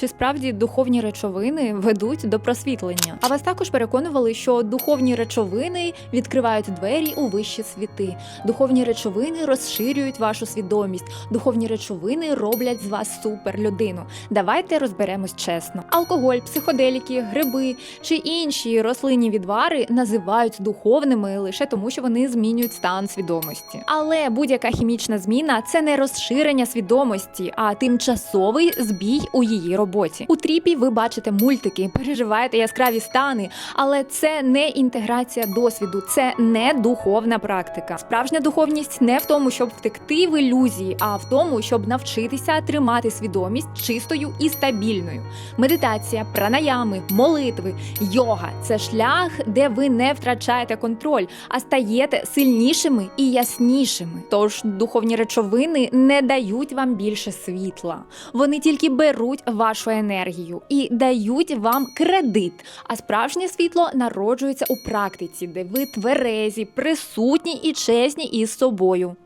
чи справді духовні речовини ведуть до просвітлення. А вас також переконували, що духовні речовини відкривають двері у вищі світи. Духовні речовини розширюють вашу свідомість. Духовні речовини роблять з вас суперлюдину. Давайте розберемось чесно. Алкоголь, психоделіки, гриби чи інші рослинні відвари називають духовними лише тому, що вони змінюють стан свідомості. Але будь-яка хімічна зміна це не розширення свідомості, а тимчасовий збій у її роботі. У тріпі ви бачите мультики, переживаєте яскраві стани, але це не інтеграція досвіду, це не духовна практика. Справжня духовність не в тому, щоб втекти в ілюзії, а в тому, щоб навчитися тримати свідомість чистою і стабільною. Медитація, пранаями, молитви, йога це шлях, де ви не втрачаєте контроль, а стаєте сильнішими і яснішими. Тож духовні речовини не дають вам більше світла. Вони тільки беруть вашу енергію і дають вам кредит. А справжнє світло народжується у практиці, де ви тверезі, присутні і чесні із собою.